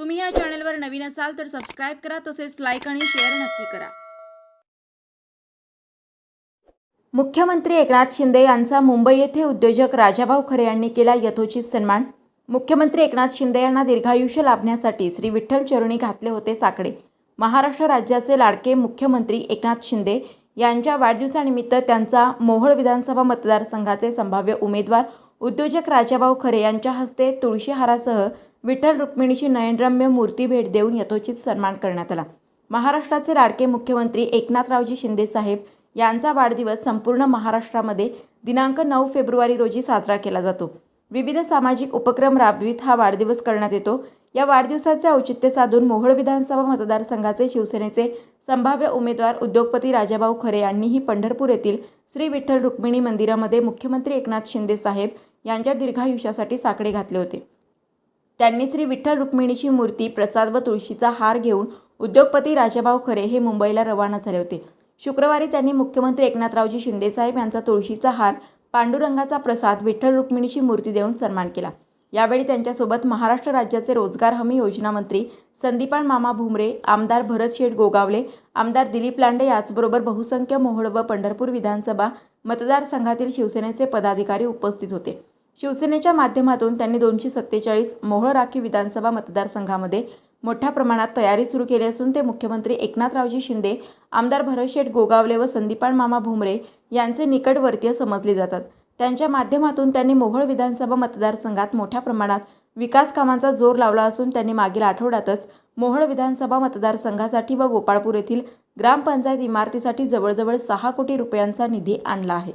तुम्ही या चॅनलवर नवीन असाल तर सबस्क्राईब करा तसेच लाईक आणि शेअर नक्की करा. मुख्यमंत्री एकनाथ शिंदे यांचा मुंबई येथे उद्योजक राजाभाऊ खरे यांनी केला यथोचित सन्मान. मुख्यमंत्री एकनाथ शिंदे यांना दीर्घायुष्य लाभण्यासाठी श्री विठ्ठल चरणी घातले होते साकडे. महाराष्ट्र राज्याचे लाडके मुख्यमंत्री एकनाथ शिंदे यांच्या वाढदिवसानिमित्त त्यांचा मोहोळ विधानसभा मतदारसंघाचे संभाव्य उमेदवार उद्योजक राजाभाऊ खरे यांच्या हस्ते तुळशीहारासह विठ्ठल रुक्मिणीची नयनरम्य मूर्ती भेट देऊन यथोचित सन्मान करण्यात आला. महाराष्ट्राचे लाडके मुख्यमंत्री एकनाथरावजी शिंदेसाहेब यांचा वाढदिवस संपूर्ण महाराष्ट्रामध्ये दिनांक नऊ फेब्रुवारी रोजी साजरा केला जातो. विविध सामाजिक उपक्रम राबवित हा वाढदिवस करण्यात येतो. या वाढदिवसाचे औचित्य साधून मोहोळ विधानसभा मतदारसंघाचे शिवसेनेचे संभाव्य उमेदवार उद्योगपती राजाभाऊ खरे यांनीही पंढरपूर येथील श्री विठ्ठल रुक्मिणी मंदिरामध्ये मुख्यमंत्री एकनाथ शिंदे साहेब यांच्या दीर्घायुष्यासाठी साकडे घातले होते. त्यांनी श्री विठ्ठल रुक्मिणीची मूर्ती प्रसाद व तुळशीचा हार घेऊन उद्योगपती राजाभाऊ खरे हे मुंबईला रवाना झाले होते. शुक्रवारी त्यांनी मुख्यमंत्री एकनाथरावजी शिंदेसाहेब यांचा तुळशीचा हार पांडुरंगाचा प्रसाद विठ्ठल रुक्मिणीची मूर्ती देऊन सन्मान केला. यावेळी त्यांच्यासोबत महाराष्ट्र राज्याचे रोजगार हमी योजना मंत्री संदीपान मामा भुमरे आमदार भरत शेठ गोगावले आमदार दिलीप लांडे याचबरोबर बहुसंख्य मोहोळ व पंढरपूर विधानसभा मतदारसंघातील शिवसेनेचे पदाधिकारी उपस्थित होते. शिवसेनेच्या माध्यमातून त्यांनी दोनशे सत्तेचाळीस मोहळ राखीव विधानसभा मतदारसंघामध्ये मोठ्या प्रमाणात तयारी सुरू केली असून ते मुख्यमंत्री एकनाथरावजी शिंदे आमदार भरतशेठ गोगावले व संदीपान मामा भुमरे यांचे निकटवर्तीय समजले जातात. त्यांच्या माध्यमातून त्यांनी मोहोळ विधानसभा मतदारसंघात मोठ्या प्रमाणात विकास कामांचा जोर लावला असून त्यांनी मागील आठवड्यातच मोहोळ विधानसभा मतदारसंघासाठी व गोपाळपूर येथील ग्रामपंचायत इमारतीसाठी जवळजवळ सहा कोटी रुपयांचा निधी आणला आहे.